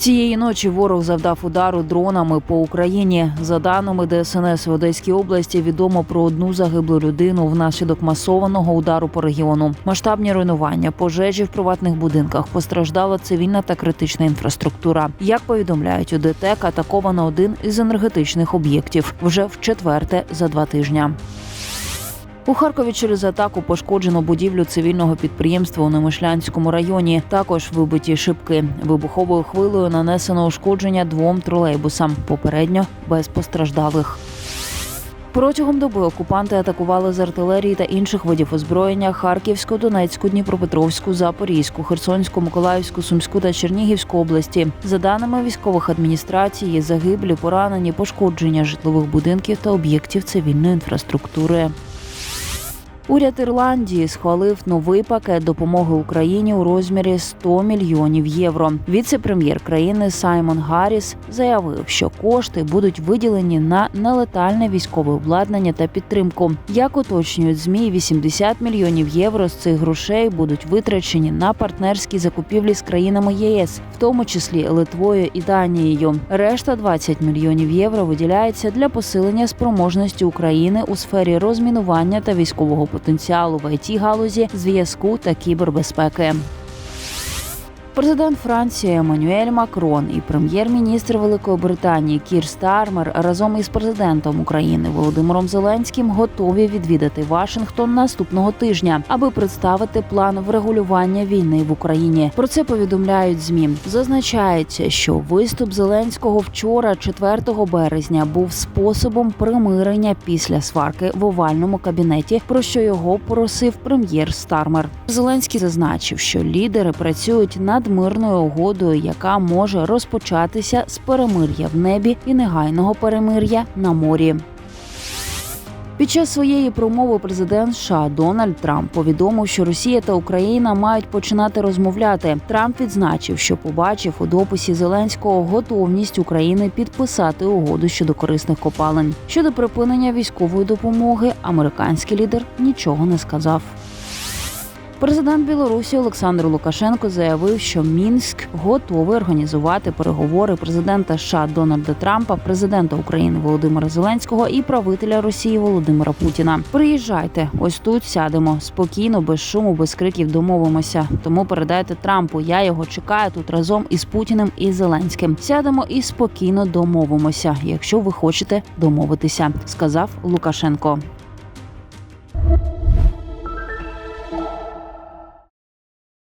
Цієї ночі ворог завдав удару дронами по Україні. За даними ДСНС в Одеській області, відомо про одну загиблу людину внаслідок масованого удару по регіону. Масштабні руйнування, пожежі в приватних будинках постраждала цивільна та критична інфраструктура. Як повідомляють у ДТЕК, атаковано один із енергетичних об'єктів вже в четверте за два тижня. У Харкові через атаку пошкоджено будівлю цивільного підприємства у Немишлянському районі. Також вибиті шибки. Вибуховою хвилею нанесено ушкодження двом тролейбусам. Попередньо без постраждалих. Протягом доби окупанти атакували з артилерії та інших видів озброєння Харківську, Донецьку, Дніпропетровську, Запорізьку, Херсонську, Миколаївську, Сумську та Чернігівську області. За даними військових адміністрацій, загиблі, поранені, пошкодження житлових будинків та об'єктів цивільної інфраструктури. Уряд Ірландії схвалив новий пакет допомоги Україні у розмірі 100 мільйонів євро. Віце-прем'єр країни Саймон Гарріс заявив, що кошти будуть виділені на нелетальне військове обладнання та підтримку. Як уточнюють змі, 80 мільйонів євро з цих грошей будуть витрачені на партнерські закупівлі з країнами ЄС, в тому числі Литвою і Данією. Решта 20 мільйонів євро виділяється для посилення спроможності України у сфері розмінування та військового потенціалу в it галузі, зв'язку та кібербезпеки. Президент Франції Еммануель Макрон і прем'єр-міністр Великої Британії Кір Стармер разом із президентом України Володимиром Зеленським готові відвідати Вашингтон наступного тижня, аби представити план врегулювання війни в Україні. Про це повідомляють змі. Зазначається, що виступ Зеленського вчора, 4 березня, був способом примирення після сварки в овальному кабінеті, про що його просив прем'єр Стармер. Зеленський зазначив, що лідери працюють над мирною угодою, яка може розпочатися з перемир'я в небі і негайного перемир'я на морі. Під час своєї промови президент США Дональд Трамп повідомив, що Росія та Україна мають починати розмовляти. Трамп відзначив, що побачив у дописі Зеленського готовність України підписати угоду щодо корисних копалин. Щодо припинення військової допомоги, американський лідер нічого не сказав. Президент Білорусі Олександр Лукашенко заявив, що Мінськ готовий організувати переговори президента США Дональда Трампа, президента України Володимира Зеленського і правителя Росії Володимира Путіна. Приїжджайте, ось тут сядемо спокійно, без шуму, без криків домовимося. Тому передайте Трампу. Я його чекаю тут разом із Путіним і Зеленським. Сядемо і спокійно домовимося, якщо ви хочете домовитися, сказав Лукашенко.